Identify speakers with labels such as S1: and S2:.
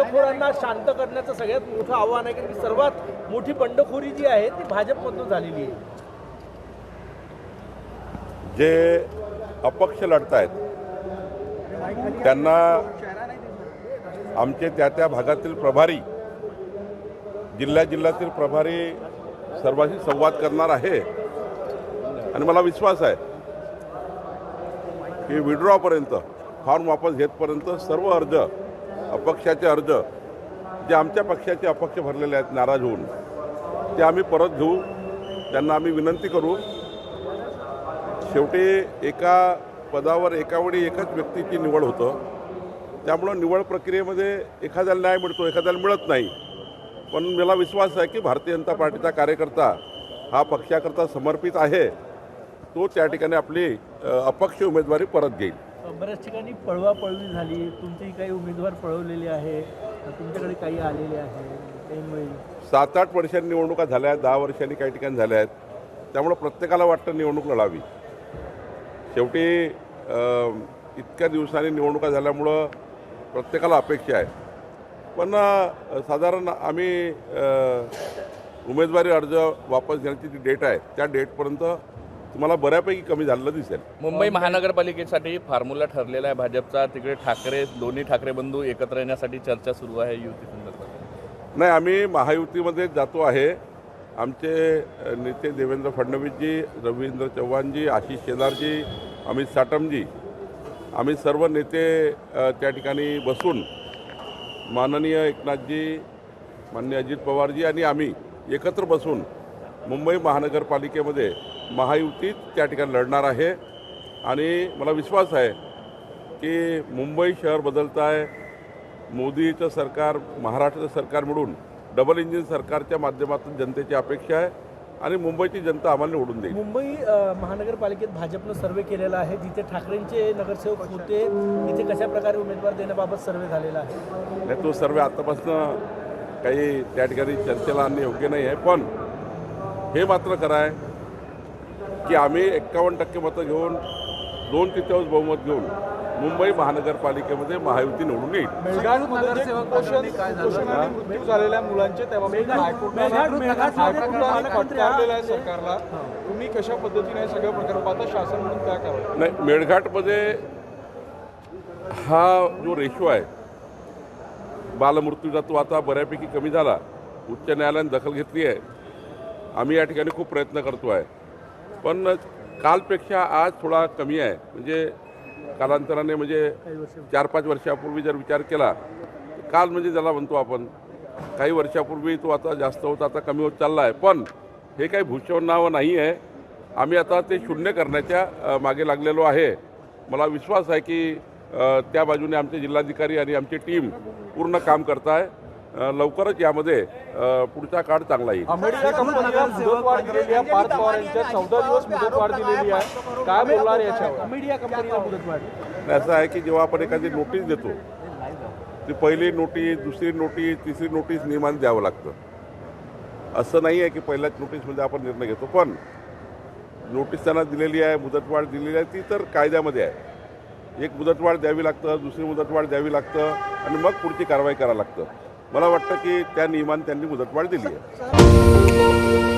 S1: बंडखोरांना शांत करण्याचं सगळ्यात मोठं आव्हान आहे कारण की सर्वात मोठी बंडखोरी जी आहे ती भाजपमधून झालेली आहे.
S2: जे अपक्ष लढतायत त्यांना आमचे त्या त्या भागातील प्रभारी जिल्ह्या जिल्ह्यातील प्रभारी सर्वांशी संवाद करणार आहे. आणि मला विश्वास आहे की विड्रॉपर्यंत फॉर्म वापस घेतपर्यंत सर्व अर्ज अपक्षाचे अर्ज जे आमच्या पक्षाचे अपक्ष भरलेले आहेत नाराज होऊन ते आम्ही परत घेऊ. त्यांना आम्ही विनंती करू. शेवटी एका पदावर एकावेळी एकच एकाच व्यक्तीची निवड होतं. त्यामुळं निवड प्रक्रियेमध्ये एखाद्याला न्याय मिळतो एखाद्याला मिळत नाही. पण मला विश्वास आहे की भारतीय जनता पार्टीचा कार्यकर्ता हा पक्षाकरता समर्पित आहे. तो त्या ठिकाणी आपली अपक्ष उमेदवारी परत घेईल.
S1: बऱ्याच ठिकाणी पळवापळवी झाली. तुमचेही काही उमेदवार पळवलेले आहे. तुमच्याकडे काही आलेले आहे.
S2: सात आठ वर्षांनी निवडणुका झाल्या आहेत. दहा वर्षांनी काही ठिकाणी झाल्या आहेत. त्यामुळं प्रत्येकाला वाटतं निवडणूक लढावी शेवटी इतक्या दिवसांनी निवडणुका झाल्यामुळं प्रत्येकाला अपेक्षा आहे. पण साधारण आम्ही उमेदवारी अर्ज वापस घेण्याची जी डेट आहे त्या डेटपर्यंत तुम्हाला बऱ्यापैकी कमी झालेलं दिसेल.
S3: मुंबई महानगरपालिकेसाठी फॉर्म्युला ठरलेला आहे भाजपचा. तिकडे ठाकरे दोन्ही ठाकरे बंधू एकत्र येण्यासाठी चर्चा सुरू आहे युती संदर्भात.
S2: नाही आम्ही महायुतीमध्ये जातो आहे. आमचे नेते देवेंद्र फडणवीसजी रवींद्र चव्हाणजी आशिष शेलारजी अमित साटमजी आम्ही सर्व नेते त्या ठिकाणी बसून माननीय एकनाथजी माननीय अजित पवारजी आणि आम्ही एकत्र बसून मुंबई महानगरपालिकेमध्ये महायुतीत त्या ठिकाणी लढणार आहे. आणि मला विश्वास आहे की मुंबई शहर बदलत आहे मोदीचं सरकार महाराष्ट्राचं सरकार मिळून डबल इंजिन सरकारच्या माध्यमातून जनतेची अपेक्षा आहे आणि मुंबईची जनता आम्हाला निवडून देईल.
S1: मुंबई महानगरपालिकेत भाजपनं सर्वे केलेला आहे. जिथे ठाकरेंचे नगरसेवक होते तिथे कशा प्रकारे उमेदवार देण्याबाबत सर्वे झालेला आहे?
S2: नाही तो सर्व आतापासून काही त्या ठिकाणी चर्चेला आणणे योग्य नाही आहे. पण हे मात्र खरं आहे की आम्ही एक्कावन्न टक्के मतं घेऊन दोन तृतीयांश बहुमत घेऊन मुंबई महानगरपालिकेमध्ये महायुती निवडून येईल.
S4: झालेल्या मुलांचे. सरकारला तुम्ही कशा पद्धतीने हे सगळं प्रकार पाहता शासन म्हणून काय करावं
S2: नाही मेळघाटमध्ये हा जो रेशो आहे बालमृत्यूचा तो आता बऱ्यापैकी कमी झाला. उच्च न्यायालयाने दखल घेतली आहे. आम्ही या ठिकाणी खूप प्रयत्न करतो आहे. पण कालपेक्षा आज थोडा कमी आहे. म्हणजे कालांतराने म्हणजे चार पाच वर्षापूर्वी जर विचार केला काल म्हणजे ज्याला म्हणतो आपण काही वर्षापूर्वी तो आता जास्त होता आता कमी होत चालला आहे. पण हे काही भूषवणावं नाही आहे. आम्ही आता ते शून्य करण्याच्या मागे लागलेलो आहे. मला विश्वास आहे की त्या बाजूने आमचे जिल्हाधिकारी आणि आमची टीम पूर्ण काम करत आहे लवकरच यामध्ये पुढचा काळ चांगला येईल. असं आहे की जेव्हा आपण एखादी नोटीस देतो ती पहिली नोटीस दुसरी नोटीस तिसरी नोटीस नियमाने द्यावं लागतं. असं नाही आहे की पहिल्याच नोटीसमध्ये आपण निर्णय घेतो पण नोटीस त्यांना दिलेली आहे मुदतवाढ दिलेली आहे ती तर कायद्यामध्ये आहे. एक मुदतवाढ द्यावी लागतं दुसरी मुदतवाढ द्यावी लागतं आणि मग पुढची कारवाई करावं लागतं. मला वाटतं की त्या नियमाने त्यांनी मुदतवाढ दिली आहे.